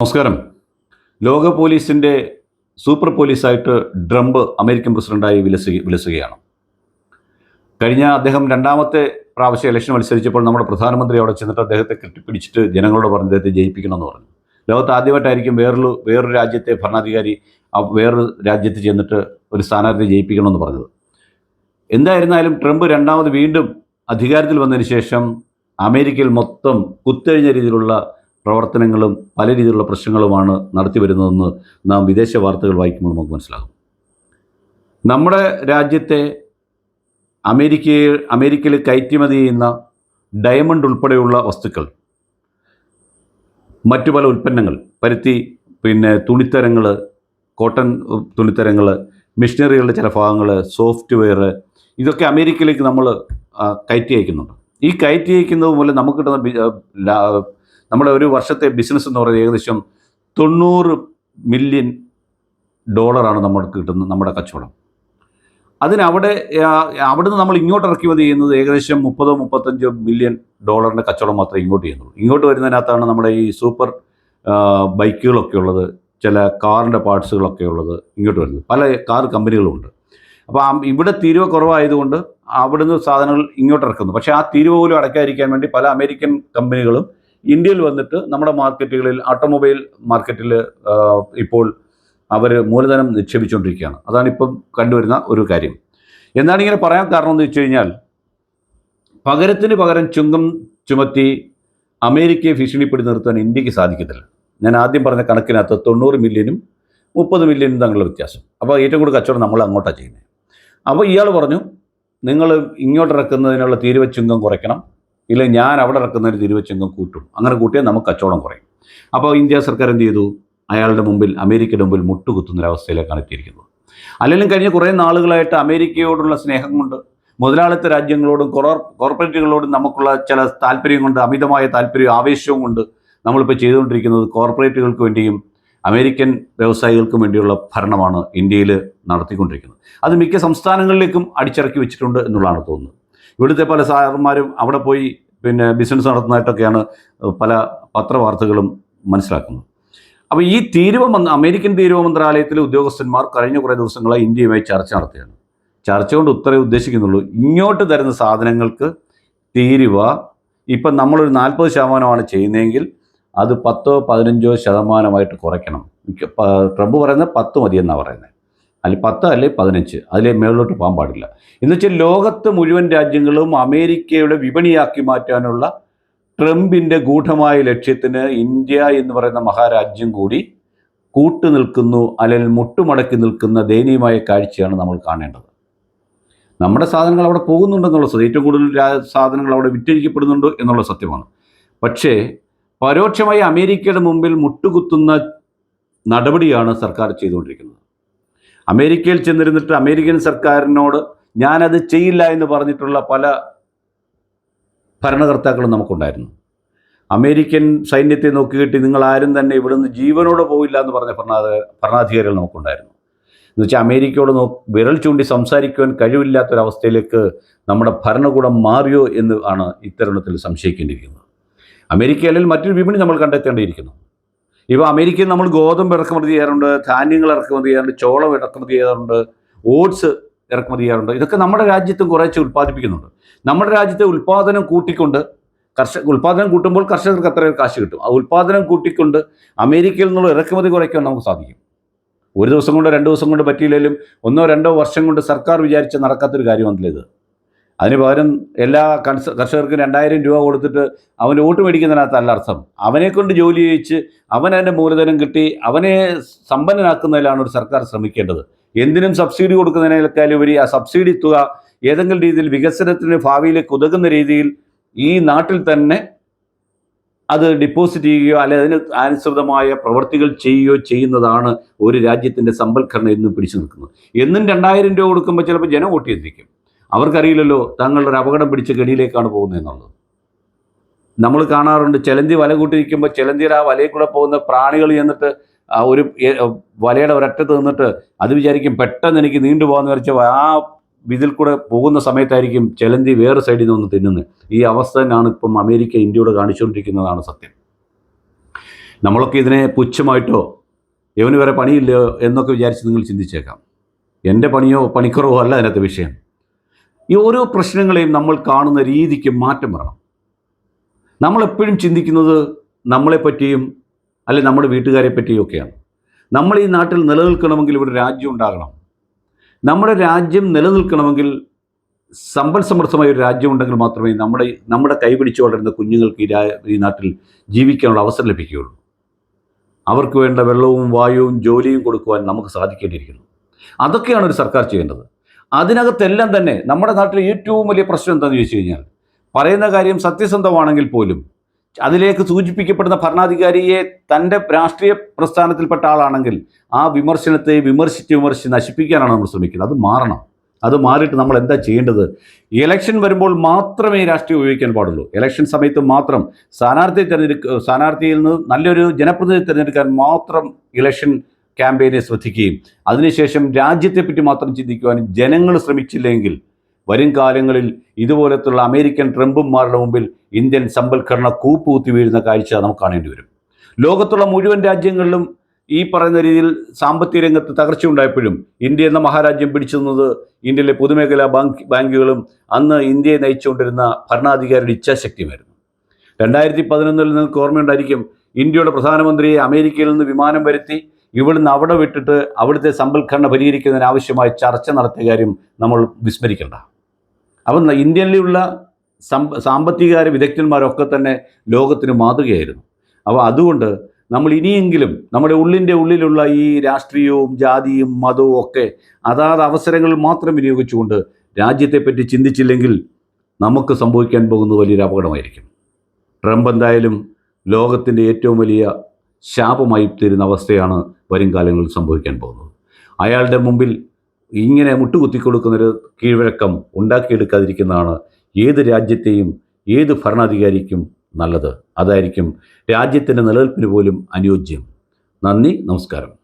നമസ്കാരം. ലോക പോലീസിന്റെ സൂപ്പർ പോലീസായിട്ട് ട്രംപ് അമേരിക്കൻ പ്രസിഡന്റായി വിലസി വിലസുകയാണ്. കഴിഞ്ഞ അദ്ദേഹം രണ്ടാമത്തെ പ്രാവശ്യം ഇലക്ഷൻ മത്സരിച്ചപ്പോൾ നമ്മുടെ പ്രധാനമന്ത്രി അവിടെ ചെന്നിട്ട് അദ്ദേഹത്തെ കെട്ടിപ്പിടിച്ചിട്ട് ജനങ്ങളോട് പറഞ്ഞ് അദ്ദേഹത്തെ ജയിപ്പിക്കണമെന്ന് പറഞ്ഞു. ലോകത്ത് ആദ്യമായിട്ടായിരിക്കും വേറൊരു വേറൊരു രാജ്യത്തെ ഭരണാധികാരി വേറൊരു രാജ്യത്ത് ചെന്നിട്ട് ഒരു സ്ഥാനാർത്ഥി ജയിപ്പിക്കണമെന്ന് പറഞ്ഞത്. എന്തായിരുന്നാലും ട്രംപ് രണ്ടാമത് വീണ്ടും അധികാരത്തിൽ വന്നതിന് ശേഷം അമേരിക്കയിൽ മൊത്തം കുത്തഴിഞ്ഞ രീതിയിലുള്ള പ്രവർത്തനങ്ങളും പല രീതിയിലുള്ള പ്രശ്നങ്ങളുമാണ് നടത്തി വരുന്നതെന്ന് നാം വിദേശ വാർത്തകൾ വായിക്കുമ്പോൾ നമുക്ക് മനസ്സിലാകും. നമ്മുടെ രാജ്യത്തെ അമേരിക്കയിൽ അമേരിക്കയിൽ കയറ്റുമതി ചെയ്യുന്ന ഡയമണ്ട് ഉൾപ്പെടെയുള്ള വസ്തുക്കൾ മറ്റു പല ഉൽപ്പന്നങ്ങൾ പരുത്തി പിന്നെ തുണിത്തരങ്ങൾ കോട്ടൺ തുണിത്തരങ്ങൾ മിഷനറികളുടെ ചില ഭാഗങ്ങൾ സോഫ്റ്റ്വെയർ ഇതൊക്കെ അമേരിക്കയിലേക്ക് നമ്മൾ കയറ്റി അയക്കുന്നുണ്ട്. ഈ കയറ്റി അയക്കുന്നത് മൂലം നമുക്ക് കിട്ടുന്ന നമ്മുടെ ഒരു വർഷത്തെ ബിസിനസ് എന്ന് പറയുന്നത് ഏകദേശം തൊണ്ണൂറ് മില്യൺ ഡോളറാണ് നമ്മൾക്ക് കിട്ടുന്നത് നമ്മുടെ കച്ചവടം. അതിനവിടെ അവിടുന്ന് നമ്മൾ ഇങ്ങോട്ട് ഇറക്കുമതി ചെയ്യുന്നത് ഏകദേശം മുപ്പതോ മുപ്പത്തഞ്ചോ മില്യൺ ഡോളറിന്റെ കച്ചവടം മാത്രമേ ഇങ്ങോട്ട് ചെയ്യുന്നുള്ളൂ. ഇങ്ങോട്ട് വരുന്നതിനകത്താണ് നമ്മുടെ ഈ സൂപ്പർ ബൈക്കുകളൊക്കെ ഉള്ളത് ചില കാറിന്റെ പാർട്സുകളൊക്കെ ഉള്ളത് ഇങ്ങോട്ട് വരുന്നത്. പല കാർ കമ്പനികളുമുണ്ട് അപ്പോൾ ഇവിടെ തീരുവ കുറവായതുകൊണ്ട് അവിടുന്ന് സാധനങ്ങൾ ഇങ്ങോട്ട് ഇറക്കുന്നു. പക്ഷേ ആ തീരുവ പോലും അടയ്ക്കാതിരിക്കാൻ വേണ്ടി പല അമേരിക്കൻ കമ്പനികളും ഇന്ത്യയിൽ വന്നിട്ട് നമ്മുടെ മാർക്കറ്റുകളിൽ ഓട്ടോമൊബൈൽ മാർക്കറ്റിൽ ഇപ്പോൾ അവർ മൂലധനം നിക്ഷേപിച്ചുകൊണ്ടിരിക്കുകയാണ്. അതാണ് ഇപ്പം കണ്ടുവരുന്ന ഒരു കാര്യം. എന്നാണ് ഇങ്ങനെ പറയാൻ കാരണം എന്ന് വെച്ച് കഴിഞ്ഞാൽ പകരത്തിന് പകരം ചുങ്കം ചുമത്തി അമേരിക്കയെ ഭീഷണിപ്പെടുത്തി നിർത്താൻ ഇന്ത്യയ്ക്ക് സാധിക്കത്തില്ല. ഞാൻ ആദ്യം പറഞ്ഞ കണക്കിനകത്ത് തൊണ്ണൂറ് മില്യനും മുപ്പത് മില്യനും തമ്മിലുള്ള വ്യത്യാസം. അപ്പോൾ ഏറ്റവും കൂടുതൽ കച്ചവടം നമ്മൾ അങ്ങോട്ടാണ് ചെയ്യുന്നത്. അപ്പോൾ ഇയാൾ പറഞ്ഞു നിങ്ങൾ ഇങ്ങോട്ട് ഇറക്കുന്നതിനുള്ള തീരുവ ചുങ്കം കുറയ്ക്കണം. ഇല്ലെങ്കിൽ ഞാൻ അവിടെ ഇറക്കുന്നതിന് ഒരു ചുങ്കം കൂട്ടും. അങ്ങനെ കൂട്ടിയാൽ നമുക്ക് കച്ചവടം കുറയും. അപ്പോൾ ഇന്ത്യ സർക്കാർ എന്ത് ചെയ്തു? അയാളുടെ മുമ്പിൽ അമേരിക്കയുടെ മുമ്പിൽ മുട്ടുകുത്തുന്നൊരവസ്ഥയിലേക്കാണ് എത്തിയിരിക്കുന്നത്. അല്ലെങ്കിൽ കഴിഞ്ഞ കുറേ നാളുകളായിട്ട് അമേരിക്കയോടുള്ള സ്നേഹം കൊണ്ട് മുതലാളിത്ത രാജ്യങ്ങളോടും കോർ കോർപ്പറേറ്റുകളോടും നമുക്കുള്ള ചില താല്പര്യം കൊണ്ട് അമിതമായ താല്പര്യവും ആവേശവും കൊണ്ട് നമ്മളിപ്പോൾ ചെയ്തുകൊണ്ടിരിക്കുന്നത് കോർപ്പറേറ്റുകൾക്ക് വേണ്ടിയും അമേരിക്കൻ വ്യവസായികൾക്കും വേണ്ടിയുള്ള ഭരണമാണ് ഇന്ത്യയിൽ നടത്തിക്കൊണ്ടിരിക്കുന്നത്. അത് മിക്ക സംസ്ഥാനങ്ങളിലേക്കും അടിച്ചിറക്കി വെച്ചിട്ടുണ്ട് എന്നുള്ളതാണ് തോന്നുന്നത്. ഇവിടുത്തെ പല സാറന്മാരും അവിടെ പോയി പിന്നെ ബിസിനസ് നടത്തുന്നതായിട്ടൊക്കെയാണ് പല പത്രവാർത്തകളും മനസ്സിലാക്കുന്നത്. അപ്പോൾ ഈ തീരുവ അമേരിക്കൻ തീരുവ മന്ത്രാലയത്തിലെ ഉദ്യോഗസ്ഥന്മാർ കഴിഞ്ഞ കുറേ ദിവസങ്ങളായി ഇന്ത്യയുമായി ചർച്ച നടത്തുകയാണ്. ചർച്ച കൊണ്ട് ഉത്രേ ഉദ്ദേശിക്കുന്നുള്ളൂ. ഇങ്ങോട്ട് തരുന്ന സാധനങ്ങൾക്ക് തീരുവ ഇപ്പം നമ്മളൊരു നാൽപ്പത് ശതമാനമാണ് ചെയ്യുന്നതെങ്കിൽ അത് പത്തോ പതിനഞ്ചോ ശതമാനമായിട്ട് കുറയ്ക്കണം. ട്രംപ് പറയുന്നത് പത്ത് മതിയെന്നാണ് പറയുന്നത്. അല്ലെ പത്ത് അല്ലെ പതിനഞ്ച്. അതിലെ മേളിലോട്ട് പോകാൻ പാടില്ല. എന്ന് വെച്ചാൽ ലോകത്ത് മുഴുവൻ രാജ്യങ്ങളും അമേരിക്കയുടെ വിപണിയാക്കി മാറ്റാനുള്ള ട്രംപിന്റെ ഗൂഢമായ ലക്ഷ്യത്തിന് ഇന്ത്യ എന്ന് പറയുന്ന മഹാരാജ്യം കൂടി കൂട്ടു നിൽക്കുന്നു അല്ലെങ്കിൽ മുട്ടുമടക്കി നിൽക്കുന്ന ദയനീയമായ കാഴ്ചയാണ് നമ്മൾ കാണേണ്ടത്. നമ്മുടെ സാധനങ്ങൾ അവിടെ പോകുന്നുണ്ടെന്നുള്ള സത്യം. ഏറ്റവും കൂടുതൽ സാധനങ്ങൾ അവിടെ വിറ്റഴിക്കപ്പെടുന്നുണ്ട് എന്നുള്ള സത്യമാണ്. പക്ഷേ പരോക്ഷമായി അമേരിക്കയുടെ മുമ്പിൽ മുട്ടുകുത്തുന്ന നടപടിയാണ് സർക്കാർ ചെയ്തുകൊണ്ടിരിക്കുന്നത്. അമേരിക്കയിൽ ചെന്നിരുന്നിട്ട് അമേരിക്കൻ സർക്കാരിനോട് ഞാനത് ചെയ്യില്ല എന്ന് പറഞ്ഞിട്ടുള്ള പല ഭരണകർത്താക്കളും നമുക്കുണ്ടായിരുന്നു. അമേരിക്കൻ സൈന്യത്തെ നോക്കിയിട്ട് നിങ്ങൾ ആരും തന്നെ ഇവിടുന്ന് ജീവനോടെ പോയില്ല എന്ന് പറഞ്ഞ ഭരണാധ ഭരണാധികാരികൾ നമുക്കുണ്ടായിരുന്നു. എന്ന് വെച്ചാൽ അമേരിക്കയോട് നോ വിരൽ ചൂണ്ടി സംസാരിക്കുവാൻ കഴിവില്ലാത്തൊരവസ്ഥയിലേക്ക് നമ്മുടെ ഭരണകൂടം മാറിയോ എന്ന് ആണ് ഇത്തരുണത്തിൽ സംശയിക്കേണ്ടിയിരിക്കുന്നത്. അമേരിക്ക അല്ലെങ്കിൽ മറ്റൊരു വിപണി നമ്മൾ കണ്ടെത്തേണ്ടിയിരിക്കുന്നു. ഇപ്പോൾ അമേരിക്കയിൽ നമ്മൾ ഗോതമ്പ് ഇറക്കുമതി ചെയ്യാറുണ്ട് ധാന്യങ്ങൾ ഇറക്കുമതി ചെയ്യാറുണ്ട് ചോളം ഇറക്കുമതി ചെയ്യാറുണ്ട് ഓട്സ് ഇറക്കുമതി ചെയ്യാറുണ്ട്. ഇതൊക്കെ നമ്മുടെ രാജ്യത്തും കുറേശ്ശെ ഉൽപ്പാദിപ്പിക്കുന്നുണ്ട്. നമ്മുടെ രാജ്യത്തെ ഉൽപ്പാദനം കൂട്ടിക്കൊണ്ട് കർഷക ഉൽപ്പാദനം കൂട്ടുമ്പോൾ കർഷകർക്ക് അത്രയും കാശ് കിട്ടും. ആ ഉൽപ്പാദനം കൂട്ടിക്കൊണ്ട് അമേരിക്കയിൽ നിന്നുള്ള ഇറക്കുമതി കുറയ്ക്കാൻ നമുക്ക് സാധിക്കും. ഒരു ദിവസം കൊണ്ടോ രണ്ട് ദിവസം കൊണ്ടോ പറ്റിയില്ലെങ്കിലും ഒന്നോ രണ്ടോ വർഷം കൊണ്ട് സർക്കാർ വിചാരിച്ച് നടക്കാത്തൊരു കാര്യമാണല്ലോ ഇത്. അതിന് പകരം എല്ലാ കൺസ് കർഷകർക്കും രണ്ടായിരം രൂപ കൊടുത്തിട്ട് അവൻ വോട്ട് മേടിക്കുന്നതിനകത്തല്ല അർത്ഥം. അവനെ കൊണ്ട് ജോലി ചെയ്യിച്ച് അവൻ മൂലധനം കിട്ടി അവനെ സമ്പന്നനാക്കുന്നതിലാണ് ഒരു സർക്കാർ ശ്രമിക്കേണ്ടത്. എന്തിനും സബ്സിഡി കൊടുക്കുന്നതിനേക്കാൾ ഉപരി ആ സബ്സിഡി തുക ഏതെങ്കിലും രീതിയിൽ വികസനത്തിന് ഭാവിയിലേക്ക് ഉതകുന്ന രീതിയിൽ ഈ നാട്ടിൽ തന്നെ അത് ഡിപ്പോസിറ്റ് ചെയ്യുകയോ അല്ലെ അതിന് അനുസൃതമായ പ്രവൃത്തികൾ ചെയ്യുകയോ ചെയ്യുന്നതാണ് ഒരു രാജ്യത്തിന്റെ സമ്പൽക്കരണം എന്നും പിടിച്ചു നിൽക്കുന്നത്. എന്നും രണ്ടായിരം രൂപ കൊടുക്കുമ്പോൾ ചിലപ്പോൾ ജനം വോട്ട് ചെയ്തിരിക്കും. അവർക്കറിയില്ലല്ലോ തങ്ങളുടെ ഒരു അപകടം പിടിച്ച ഗണിയിലേക്കാണ് പോകുന്നത് എന്നുള്ളത്. നമ്മൾ കാണാറുണ്ട് ചെലന്തി വല കൂട്ടിയിരിക്കുമ്പോൾ ചെലന്തിയിൽ ആ വലയിൽ കൂടെ പോകുന്ന പ്രാണികൾ ചെന്നിട്ട് ഒരു വലയുടെ ഒരറ്റത്ത് നിന്നിട്ട് അത് വിചാരിക്കും പെട്ടെന്ന് എനിക്ക് നീണ്ടു പോകാന്ന് വിചാരിച്ച ആ ഇതിൽ കൂടെ പോകുന്ന സമയത്തായിരിക്കും ചെലന്തി വേറെ സൈഡിൽ നിന്ന് തിന്നുന്നത്. ഈ അവസ്ഥ തന്നെയാണ് ഇപ്പം അമേരിക്ക ഇന്ത്യയോട് കാണിച്ചുകൊണ്ടിരിക്കുന്നതാണ് സത്യം. നമ്മളൊക്കെ ഇതിനെ പുച്ഛമായിട്ടോ എവന് വരെ പണിയില്ലയോ എന്നൊക്കെ വിചാരിച്ച് നിങ്ങൾ ചിന്തിച്ചേക്കാം. എന്റെ പണിയോ പണിക്കുറവോ അല്ല അതിനകത്ത് വിഷയം. ഈ ഓരോ പ്രശ്നങ്ങളെയും നമ്മൾ കാണുന്ന രീതിക്ക് മാറ്റം വരണം. നമ്മളെപ്പോഴും ചിന്തിക്കുന്നത് നമ്മളെപ്പറ്റിയും അല്ലെ നമ്മുടെ വീട്ടുകാരെ പറ്റിയും ഒക്കെയാണ് നമ്മൾ ഈ നാട്ടിൽ നിലനിൽക്കണമെങ്കിൽ ഇവിടെ രാജ്യം ഉണ്ടാകണം. നമ്മുടെ രാജ്യം നിലനിൽക്കണമെങ്കിൽ സമ്പൽ സമൃദ്ധമായ ഒരു രാജ്യം ഉണ്ടെങ്കിൽ മാത്രമേ നമ്മുടെ നമ്മുടെ കൈപിടിച്ച് വളരുന്ന കുഞ്ഞുങ്ങൾക്ക് ഈ രാ ഈ നാട്ടിൽ ജീവിക്കാനുള്ള അവസരം ലഭിക്കുകയുള്ളൂ. അവർക്ക് വേണ്ട വെള്ളവും വായുവും ജോലിയും കൊടുക്കുവാൻ നമുക്ക് സാധിക്കേണ്ടിയിരിക്കുന്നു. അതൊക്കെയാണ് ഒരു സർക്കാർ ചെയ്യേണ്ടത്. അതിനകത്തെല്ലാം തന്നെ നമ്മുടെ നാട്ടിലെ ഏറ്റവും വലിയ പ്രശ്നം എന്താണെന്ന് ചോദിച്ചു കഴിഞ്ഞാൽ പറയുന്ന കാര്യം സത്യസന്ധമാണെങ്കിൽ പോലും അതിലേക്ക് സൂചിപ്പിക്കപ്പെടുന്ന ഭരണാധികാരിയെ തന്റെ രാഷ്ട്രീയ പ്രസ്ഥാനത്തിൽപ്പെട്ട ആളാണെങ്കിൽ ആ വിമർശനത്തെ വിമർശിച്ച് വിമർശിച്ച് നശിപ്പിക്കാനാണ് നമ്മൾ ശ്രമിക്കുന്നത്. അത് മാറണം. അത് മാറിയിട്ട് നമ്മൾ എന്താ ചെയ്യേണ്ടത്? ഇലക്ഷൻ വരുമ്പോൾ മാത്രമേ രാഷ്ട്രീയം ഉപയോഗിക്കാൻ പാടുള്ളൂ. ഇലക്ഷൻ സമയത്ത് മാത്രം സ്ഥാനാർത്ഥിയെ തിരഞ്ഞെടുക്കുക സ്ഥാനാർത്ഥിയിൽ നിന്ന് നല്ലൊരു ജനപ്രതിനിധി തിരഞ്ഞെടുക്കാൻ മാത്രം ഇലക്ഷൻ ക്യാമ്പയിനെ ശ്രദ്ധിക്കുകയും. അതിനുശേഷം രാജ്യത്തെപ്പറ്റി മാത്രം ചിന്തിക്കുവാനും ജനങ്ങൾ ശ്രമിച്ചില്ലെങ്കിൽ വരും കാലങ്ങളിൽ ഇതുപോലത്തുള്ള അമേരിക്കൻ ട്രംപുമാരുടെ മുമ്പിൽ ഇന്ത്യൻ സമ്പൽഘടന കൂപ്പുകുത്തി വീഴുന്ന കാഴ്ച നമുക്ക് കാണേണ്ടി വരും. ലോകത്തുള്ള മുഴുവൻ രാജ്യങ്ങളിലും ഈ പറയുന്ന രീതിയിൽ സാമ്പത്തിക രംഗത്ത് തകർച്ച ഉണ്ടായപ്പോഴും ഇന്ത്യ എന്ന മഹാരാജ്യം പിടിച്ചു നിന്നത് ഇന്ത്യയിലെ പൊതുമേഖലാ ബാങ്ക് ബാങ്കുകളും അന്ന് ഇന്ത്യയെ നയിച്ചുകൊണ്ടിരുന്ന ഭരണാധികാരിയുടെ ഇച്ഛാശക്തിയുമായിരുന്നു. രണ്ടായിരത്തി പതിനൊന്നിൽ നിങ്ങൾക്ക് ഓർമ്മയുണ്ടായിരിക്കും ഇന്ത്യയുടെ പ്രധാനമന്ത്രിയെ അമേരിക്കയിൽ നിന്ന് വിമാനം വരുത്തി ഇവിടുന്ന് അവിടെ വിട്ടിട്ട് അവിടുത്തെ സമ്പൽഘടന പരിഹരിക്കുന്നതിന് ആവശ്യമായ ചർച്ച നടത്തിയ കാര്യം നമ്മൾ വിസ്മരിക്കേണ്ട. അപ്പം ഇന്ത്യയിലുള്ള സാമ്പത്തികകാര വിദഗ്ധന്മാരൊക്കെ തന്നെ ലോകത്തിന് മാതൃകയായിരുന്നു. അപ്പോൾ അതുകൊണ്ട് നമ്മൾ ഇനിയെങ്കിലും നമ്മുടെ ഉള്ളിന്റെ ഉള്ളിലുള്ള ഈ രാഷ്ട്രീയവും ജാതിയും മതവും ഒക്കെ അതാത് അവസരങ്ങൾ മാത്രം വിനിയോഗിച്ചുകൊണ്ട് രാജ്യത്തെപ്പറ്റി ചിന്തിച്ചില്ലെങ്കിൽ നമുക്ക് സംഭവിക്കാൻ പോകുന്നത് വലിയൊരു അപകടമായിരിക്കും. ട്രംപ് എന്തായാലും ലോകത്തിന്റെ ഏറ്റവും വലിയ ശാപമായി തീരുന്ന അവസ്ഥയാണ് വരും കാലങ്ങളിൽ സംഭവിക്കാൻ പോകുന്നത്. അയാളുടെ മുമ്പിൽ ഇങ്ങനെ മുട്ടുകുത്തി കൊടുക്കുന്നൊരു കീഴ്വഴക്കം ഉണ്ടാക്കിയെടുക്കാതിരിക്കുന്നതാണ് ഏത് രാജ്യത്തെയും ഏത് ഭരണാധികാരിക്കും നല്ലത്. അതായിരിക്കും രാജ്യത്തിന്റെ നിലനിൽപ്പിന് പോലും അനുയോജ്യം. നന്ദി നമസ്കാരം.